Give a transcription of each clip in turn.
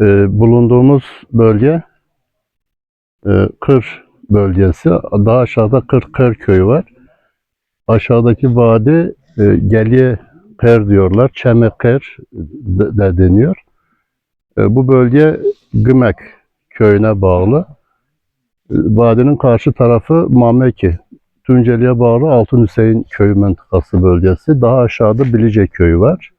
Ee, bulunduğumuz bölge e, Kır bölgesi. Daha aşağıda Kır Kır köyü var. Aşağıdaki vadi e, Geliye Kır diyorlar. Çeme Kır de deniyor. E, bu bölge Gümek köyüne bağlı. E, Vadinin karşı tarafı Mameki. Tunceli'ye bağlı Altın Hüseyin köyü mıntıkası bölgesi. Daha aşağıda Bilice köyü var.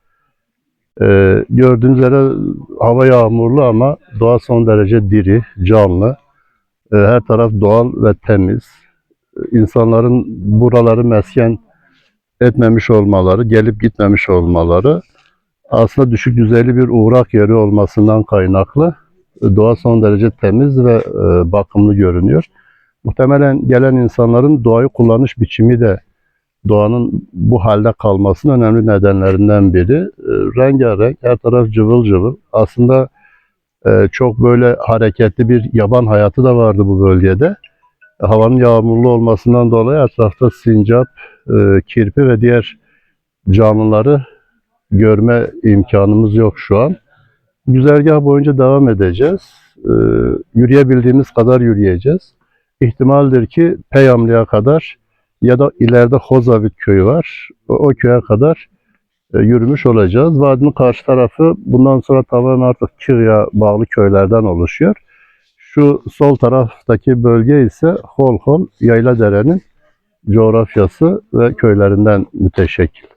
Ee, gördüğünüz üzere hava yağmurlu ama doğa son derece diri, canlı. Ee, her taraf doğal ve temiz. Ee, İnsanların buraları mesken etmemiş olmaları, gelip gitmemiş olmaları aslında düşük düzeyli bir uğrak yeri olmasından kaynaklı e, doğa son derece temiz ve e, bakımlı görünüyor. Muhtemelen gelen insanların doğayı kullanış biçimi de doğanın bu halde kalmasının önemli nedenlerinden biri. E, rengarenk, her taraf cıvıl cıvıl. Aslında e, çok böyle hareketli bir yaban hayatı da vardı bu bölgede. Havanın yağmurlu olmasından dolayı etrafta sincap, e, kirpi ve diğer canlıları görme imkanımız yok şu an. Güzergah boyunca devam edeceğiz. E, yürüyebildiğimiz kadar yürüyeceğiz. İhtimaldir ki Peyamlı'ya kadar ya da ileride Hozavit köyü var. O, o köye kadar e, yürümüş olacağız. Vadinin karşı tarafı bundan sonra tamamen artık Kırı'ya bağlı köylerden oluşuyor. Şu sol taraftaki bölge ise Hol Hol Yayladere'nin coğrafyası ve köylerinden müteşekkil.